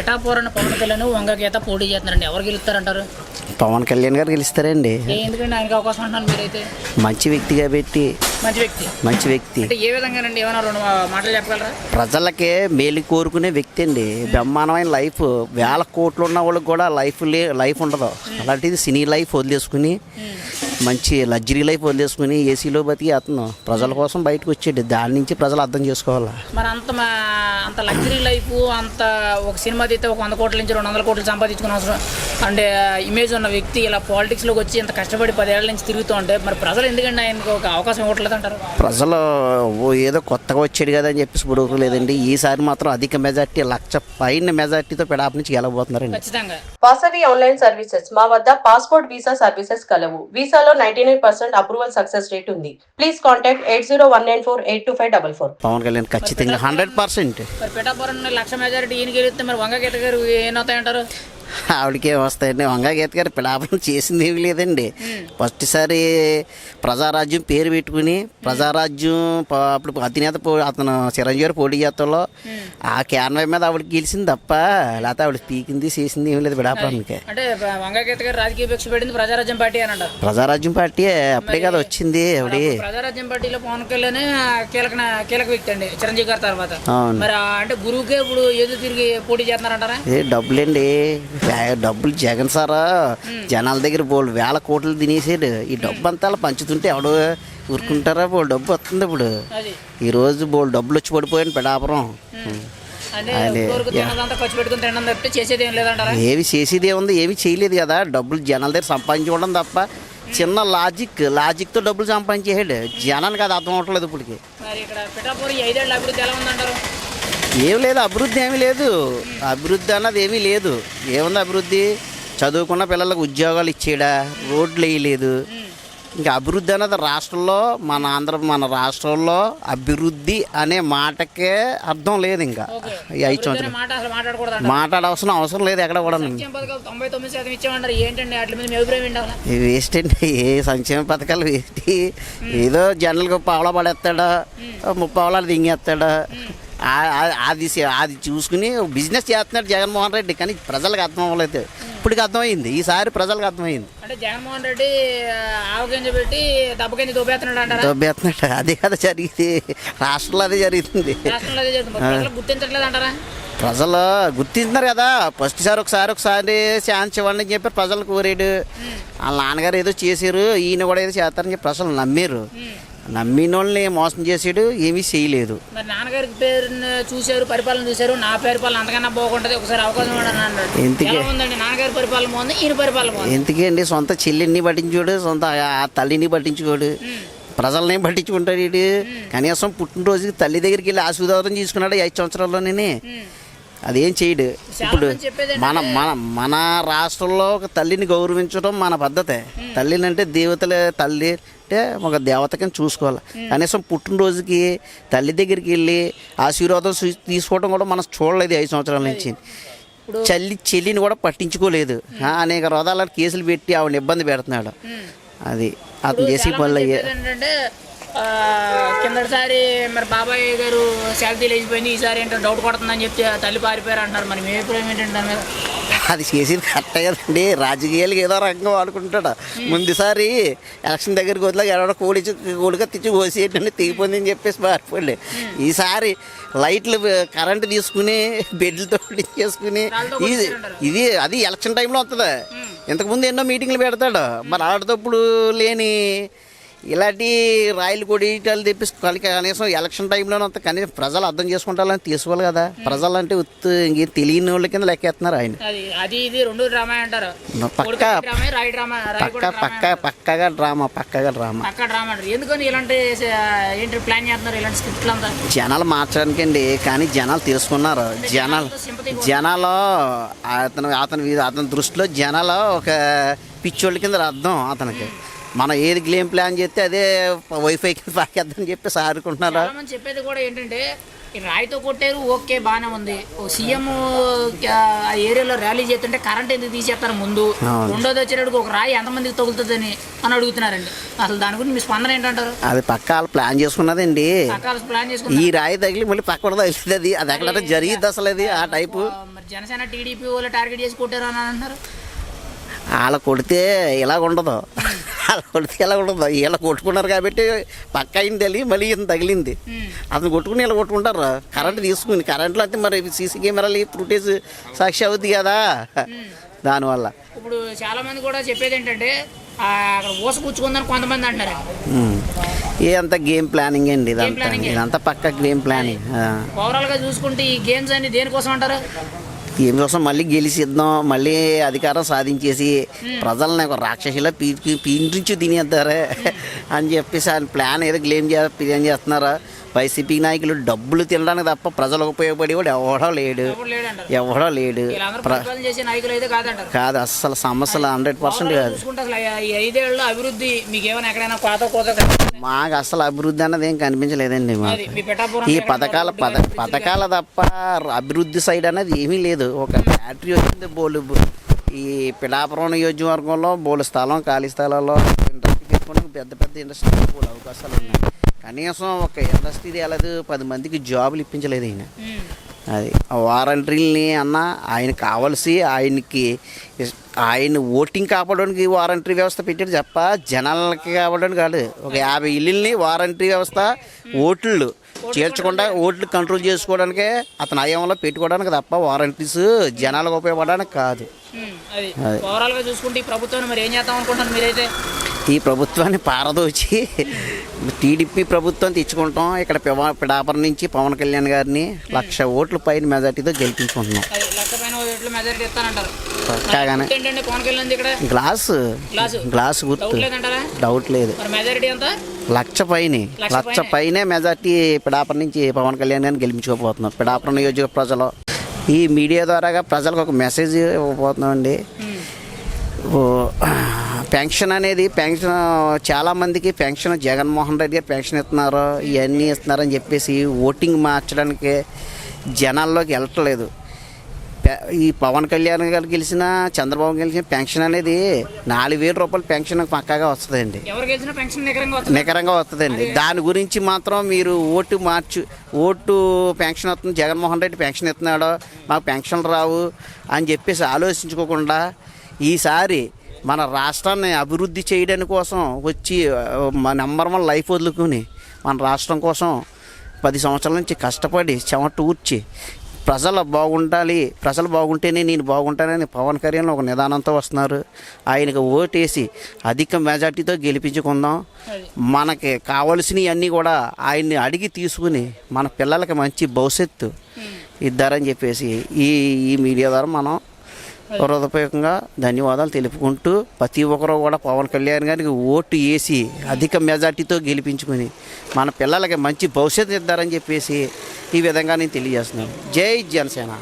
పిఠాపురం పవన్ కళ్యాణ్ వంగ గీత పోటీ చేస్తున్నారండి. ఎవరు గెలుస్తారంటారు? పవన్ కళ్యాణ్ గారు గెలుస్తారండి. ఎందుకంటే ఆయనకి అవకాశం అంటున్నారు మీరైతే? మంచి వ్యక్తి కాబట్టి మంచి వ్యక్తి. మంచి వ్యక్తి. అంటే ఏ విధంగానండి? ఏమైనా రెండు మాటలు చెప్పగలరా? ప్రజలకే మేలు కోరుకునే వ్యక్తి అండి. బ్రహ్మాండమైన లైఫ్. వేల కోట్లు ఉన్న వాళ్ళకి కూడా లైఫ్ లే లైఫ్ ఉండదు. అలాంటిది సినీ లైఫ్ వదిలేసుకుని మంచి లగ్జరీ లైఫ్ వదిలేసుకుని ఏసీలో బతికి అతను ప్రజల కోసం బయటకు వచ్చాడు దాని నుంచి ప్రజలు అర్థం చేసుకోవాలా. మరి అంత అంత లగ్జరీ లైఫ్ అంత ఒక సినిమా తీస్తే ఒక వంద కోట్ల నుంచి రెండు వందల కోట్లు సంపాదించుకునే అవసరం. అంటే ఇమేజ్ ఉన్న వ్యక్తి ఇలా పాలిటిక్స్లోకి వచ్చి ఇంత కష్టపడి పదేళ్ళ నుంచి తిరుగుతూ ఉంటే మరి ప్రజలు ఎందుకండి ఆయనకు ఒక అవకాశం ఇవ్వట్లేదు అంటారు? ప్రజలు ఓ ఏదో కొత్తగా వచ్చాడు కదా అని చెప్పేసి లేదండి. ఈసారి మాత్రం అధిక మెజార్టీ లక్ష పైన మెజార్టీతో పెడాప నుంచి గెలవబోతున్నారండి. ఖచ్చితంగా. వాసవి ఆన్లైన్ సర్వీసెస్ మా వద్ద పాస్పోర్ట్ వీసా సర్వీసెస్ కలవు. వీసాలో ninety nine percent approval success rate ఉంది. Please contact eight zero one nine four eight two five double four Pawan Kalyan ఖచ్చితంగా హండ్రెడ్ పర్సెంట్ మరి పిఠాపురం లక్ష మెజారిటీ ఈయన గెలిస్తే మరి వంగ గీత గారు ఏమవుతాయంటారు? ఆవిడకే వస్తాయండి. వంగాగీత గారు పిడాపం చేసింది ఏమీ లేదండి. ఫస్ట్ సారి ప్రజారాజ్యం పేరు పెట్టుకుని ప్రజారాజ్యం అప్పుడు అధినేత పో అతను చిరంజీవి గారు పోటీ చేతంలో ఆ క్యాన్వై మీద ఆవిడ గెలిచింది తప్ప లేకపోతే ఆవిడ పీకింది చేసింది ఏమీ లేదు పిడాపానికి అంటే వంగ గీత గారు రాజకీయ భిక్ష పెట్టింది ప్రజారాజ్యం పార్టీ అని అంటారు. ప్రజారాజ్యం పార్టీ అప్పుడే కదా వచ్చింది ఆవిడ. ప్రజారాజ్యం పార్టీలో పవన్ కళ్యాణ్ కీలక కీలక వ్యక్తి అండి చిరంజీవి గారి తర్వాత. మరి అంటే గురువుకే ఇప్పుడు ఎదురు తిరిగి పోటీ చేస్తున్నారంటారా? ఏ డబ్బులండి. డబ్బులు జగన్ సారా. జనాల దగ్గర బోల్ వేల కోట్లు తినేసాడు. ఈ డబ్బు అంతా అలా పంచుతుంటే ఎవడు ఊరుకుంటారా? బోల్ డబ్బు వస్తుంది ఇప్పుడు. అది. ఈ రోజు బోల్ డబ్బులు వచ్చి పడిపోయాను పెడాపురం ఏవి చేసేది ఏముంది? ఏమి చేయలేదు కదా. డబ్బులు జనాల దగ్గర సంపాదించుకోవడం తప్ప చిన్న లాజిక్ లాజిక్తో డబ్బులు సంపాదించేసాడు. జనానికి అది అర్థం అవట్లేదు ఇప్పటికి. ఏం లేదు అభివృద్ధి ఏమీ లేదు. అభివృద్ధి అన్నది ఏమీ లేదు. ఏముంది అభివృద్ధి? చదువుకున్న పిల్లలకు ఉద్యోగాలు ఇచ్చేయడా రోడ్లు వేయలేదు. ఇంకా అభివృద్ధి అన్నది రాష్ట్రంలో మన ఆంధ్ర మన రాష్ట్రంలో అభివృద్ధి అనే మాటకే అర్థం లేదు ఇంకా. ఈ ఐదు అభివృద్ధి సంవత్సరాలు. అనే మాట అసలు మాట్లాడకూడదు మాట్లాడవసరం అవసరం లేదు ఎక్కడ కూడా. వేస్ట్ అండి. ఏ సంక్షేమ పథకాలు వేస్ట్. ఏదో జనరల్గా పావలా పడేస్తాడా? ముప్పావలాలు దింగేస్తాడా? అది అది చూసుకుని బిజినెస్ చేస్తున్నాడు జగన్మోహన్ రెడ్డి కానీ ప్రజలకు అర్థం అవ్వలేదు. ఇప్పటికి అర్థమైంది. ఈసారి ప్రజలకు అర్థమైంది. అంటే జగన్మోహన్ రెడ్డి ఆవగింజ పెట్టి దెబ్బకింజ దోపేస్తున్నాడు అంటారా? దొబ్బేస్తున్నాడు అదే కదా జరిగింది. రాష్ట్రంలో అదే జరుగుతుంది రాష్ట్రంలో అదే జరుగుతుంది మరి ప్రజలు గుర్తించట్లేదు అంటారా? ప్రజలు గుర్తింటున్నారు కదా. ఫస్ట్ సారి ఒకసారి ఒకసారి ఛాన్స్ ఇవ్వండి అని చెప్పి ప్రజలు కోరాడు. వాళ్ళ నాన్నగారు ఏదో చేశారు. ఈయన కూడా ఏదో చేస్తారని చెప్పి ప్రజలు నమ్మారు. నమ్మిన వాళ్ళని మోసం చేసాడు ఏమీ చేయలేదు. మరి నాన్నగారికి పేరుని చూశారు పరిపాలన చూశారు నా పరిపాలన అంతకన్నా బాగుంటది ఒకసారి అవకాశం ఇవ్వండి ఎందుకే? ఉందండి? నాన్నగారి పరిపాలన బాగుంది ఈయన పరిపాలన బాగుంది. ఎందుకండి సొంత చెల్లిని పట్టించుకోడు సొంత ఆ తల్లిని పట్టించుకోడు. ప్రజల్ని ఏం పట్టించుకుంటాడు కనీసం పుట్టినరోజుకి తల్లి దగ్గరికి వెళ్ళి ఆశీర్వాదం తీసుకున్నాడు ఐదు సంవత్సరాల్లోనే. అదేం చేయడు. ఇప్పుడు మన మన మన రాష్ట్రంలో ఒక తల్లిని గౌరవించడం మన పద్ధతే. తల్లిని అంటే దేవతలే తల్లి అంటే ఒక దేవతకని చూసుకోవాలి. కనీసం పుట్టినరోజుకి తల్లి దగ్గరికి వెళ్ళి ఆశీర్వాదం తీసుకోవడం కూడా మనం చూడలేదు ఐదు సంవత్సరాల నుంచి. చల్లి చెల్లిని కూడా పట్టించుకోలేదు. అనేక రోదాల కేసులు పెట్టి ఆవిడ ఇబ్బంది పెడుతున్నాడు. అది అతను చేసి పనులు కిందటిసారి మరి బాబాయ్ గారు శాలరీ లేచిపోయింది ఈసారి ఏంటో డౌట్ కొడుతుందని చెప్తే తల్లి పారిపోయారు అంటారు మరి మీ అభిప్రాయం ఏంటంటే దాని మీద? అది చేసేది కరెక్టే కదండి. రాజకీయాలకు ఏదో రకంగా వాడుకుంటాడు. ముందుసారి ఎలక్షన్ దగ్గరికి వదిలే ఎవడో కోడి కోడిగా తెచ్చి కోసేటండి తెగిపోయిందని చెప్పేసి పారిపోలే ఈసారి లైట్లు కరెంట్ తీసుకుని బెడ్లతో చేసుకుని ఇది ఇది అది ఎలక్షన్ టైంలో వస్తుంది ఇంతకుముందు ఎన్నో మీటింగ్లు పెడతాడు. మరి ఆడతప్పుడు లేని ఇలాంటి రాయలు కొడిటాలు తెప్పిసి కలికి కనీసం ఎలక్షన్ టైంలోనే అంత కనీసం ప్రజలు అర్థం చేసుకుంటారని తీసుకోవాలి కదా. ప్రజలు అంటే ఇంకేం తెలియని వాళ్ళ కింద లెక్కేస్తున్నారు ఆయన. అది అది ఇది రెండు డ్రామా అంటారు. పక్క పక్క పక్కగా డ్రామా పక్కగా డ్రామా. పక్క డ్రామా అంటారు. ఎందుకని ఇలాంటి స- ఏంటి ప్లాన్ చేస్తున్నారు ఇలాంటి స్క్రిప్ట్లు అంతా జనాలు మార్చడానికండి కానీ జనాలు తెలుసుకున్నారు జనాలు జనాలు అతను అతని అతని దృష్టిలో జనాలు ఒక పిచ్చోళ్ళ కింద అర్థం అతనికి. మనం ఏది గేమ్ ప్లాన్ చేస్తే అదే వైఫై కింద పాకేద్దని చెప్పి సారుకుంటున్నారా చాలా మంది చెప్పేది కూడా ఏంటంటే ఈ రాయితో కొట్టారు ఓకే బాగానే ఉంది. ఓ సీఎం ఆ ఏరియాలో ర్యాలీ చేస్తుంటే కరెంట్ ఎందుకు తీసేస్తారు ముందు. రెండోది వచ్చేటప్పుడు ఒక రాయి ఎంతమందికి తగులుతుందని అని అడుగుతున్నారండి. అసలు దాని గురించి మీ స్పందన ఏంటంటారు? అది పక్క ప్లాన్ చేసుకున్నదండి. రకాల ప్లాన్ ఈ చేసుకున్నారు? రాయి తగిలి మళ్ళీ పక్కన తగిలింది అది అది ఎక్కడ జరిగిద్ది అసలు అది ఆ టైపు మరి జనసేన టీడీపీ వాళ్ళు టార్గెట్ చేసి కొట్టారు అని అంటున్నారు. వాళ్ళ కొడితే ఇలా ఉండదు. వాళ్ళ కొడితే ఇలా ఉండదు. వీళ్ళ కొట్టుకున్నారు కాబట్టి పక్క అయింది తెలియ మళ్ళీ ఈయన తగిలింది. ఉమ్. అతను కొట్టుకుని ఇలా కొట్టుకుంటారు. కరెంట్ తీసుకుని కరెంట్లో అయితే మరి సీసీ కెమెరాలు ఫుటేజ్ సాక్షి అవుద్ది కదా. దానివల్ల. ఇప్పుడు చాలా మంది కూడా చెప్పేది ఏంటంటే అక్కడ ఊస కూర్చుకుందని కొంతమంది ఉమ్. ఇదంతా గేమ్ ప్లానింగ్ అండి ఇదంతా. ఇదంతా పక్క గేమ్ ప్లానింగ్. ఓవరాల్గా చూసుకుంటే ఈ గేమ్స్ అన్ని దేనికోసం అంటారు? ఏం కోసం మళ్ళీ గెలిచిద్దాం మళ్ళీ అధికారం సాధించేసి ప్రజల్ని ఒక రాక్షసిలా పీ పీడించి తినేద్దారే అని చెప్పేసి ఆయన ప్లాన్ ఏదో గ్లేమ్ చే ప్లాన్ చేస్తున్నారా? వైసీపీ నాయకులు డబ్బులు తినడానికి తప్ప ప్రజలకు ఉపయోగపడేవాడు ఎవడో లేడు. ఎవడో లేడు. కాదు అస్సలు సమస్యలు హండ్రెడ్ పర్సెంట్ కాదు. అసలు అభివృద్ధి మీకు ఏమైనా ఎక్కడైనా కోత కోత మాకు అసలు అభివృద్ధి అన్నది ఏం కనిపించలేదండి మాకు. పిఠాపురం ఈ పథకాల పథ అభివృద్ధి పథకాల తప్ప అభివృద్ధి సైడ్ అనేది ఏమీ లేదు. ఒక ఫ్యాక్టరీ వచ్చింది బోలు ఈ పిడాపురం నియోజకవర్గంలో బోలు స్థలం ఖాళీ స్థలాల్లో ఇండస్ట్రీ పెట్టుకోవడానికి పెద్ద పెద్ద ఇండస్ట్రీ బోలు అవకాశాలు ఉన్నాయి. కనీసం ఒక ఇండస్ట్రీ తేలేదు పది మందికి జాబులు ఇప్పించలేదు ఈయన. ఉమ్. అది ఆ వారంటీల్ని అన్న ఆయన కావాల్సి ఆయనకి ఆయన ఓటింగ్ కాపాడడానికి వారంటరీ వ్యవస్థ పెట్టాడు తప్ప జనాలకి కాపాడడానికి కాదు. ఒక యాభై ఇల్లుల్ని వారంటరీ వ్యవస్థ ఓట్లు చేర్చకుండా ఓట్లు కంట్రోల్ చేసుకోవడానికే అతని హయాంలో పెట్టుకోవడానికి తప్ప వారంటీస్ జనాలకు ఉపయోగపడడానికి కాదు. చూసుకుంటే ఈ ప్రభుత్వాన్ని మరి ఏం చేద్దాం అనుకుంటున్నారు మీరైతే? ఈ ప్రభుత్వాన్ని పారదోచి టీడీపీ ప్రభుత్వం తెచ్చుకుంటాం. ఇక్కడ పిడాపురం నుంచి పవన్ కళ్యాణ్ గారిని లక్ష ఓట్ల పైన మెజార్టీతో గెలిపించుకుంటున్నాం. గ్లాసు. గ్లాసు. గుర్తు. డౌట్ లేదు. లక్ష పైనే. లక్ష పైనే. మెజార్టీ పిడాపురం నుంచి పవన్ కళ్యాణ్ గారిని గెలిపించుకోబోతున్నాం పిడాపురం నియోజక ప్రజలు. ఈ మీడియా ద్వారాగా ప్రజలకు ఒక మెసేజ్ ఇవ్వబోతున్నామండి. ఉమ్. పెన్షన్ అనేది పెన్షన్ చాలా మందికి పెన్షన్ జగన్మోహన్ రెడ్డి గారు పెన్షన్ ఇస్తున్నారు ఇవన్నీ ఇస్తున్నారని చెప్పేసి ఓటింగ్ మార్చడానికి జనాల్లోకి వెళ్ళట్లేదు. ఈ పవన్ కళ్యాణ్ గారు గెలిచిన చంద్రబాబు గెలిచిన పెన్షన్ అనేది నాలుగు వేల రూపాయల పెన్షన్ పక్కాగా వస్తుందండి. పెన్షన్ నికరంగా వస్తుంది? నికరంగా వస్తుందండి. దాని గురించి మాత్రం మీరు ఓటు మార్చు ఓటు పెన్షన్ వస్తుంది జగన్మోహన్ రెడ్డి పెన్షన్ ఇస్తున్నాడు మాకు పెన్షన్లు రావు అని చెప్పేసి ఆలోచించుకోకుండా ఈసారి మన రాష్ట్రాన్ని అభివృద్ధి చేయడానికి కోసం వచ్చి నెంబర్ వన్ లైఫ్ వదులుకుని మన రాష్ట్రం కోసం పది సంవత్సరాల నుంచి కష్టపడి చెమట ఊర్చి ప్రజలు బాగుండాలి ప్రజలు బాగుంటేనే నేను బాగుంటానని పవన్ కళ్యాణ్ ఒక నిదానంతో వస్తున్నారు ఆయనకు ఓటేసి అధిక మెజార్టీతో గెలిపించుకుందాం. మనకి కావలసినవి అన్నీ కూడా ఆయన్ని అడిగి తీసుకుని మన పిల్లలకి మంచి భవిష్యత్తు ఇద్దారని చెప్పేసి ఈ ఈ మీడియా ద్వారా మనం హృదయపూర్వకంగా ధన్యవాదాలు తెలుపుకుంటూ ప్రతి ఒక్కరూ కూడా పవన్ కళ్యాణ్ గారికి ఓటు వేసి అధిక మెజార్టీతో గెలిపించుకుని మన పిల్లలకి మంచి భవిష్యత్తు ఇద్దారని చెప్పేసి ఈ విధంగా నేను తెలియజేస్తున్నాను. జై జనసేన.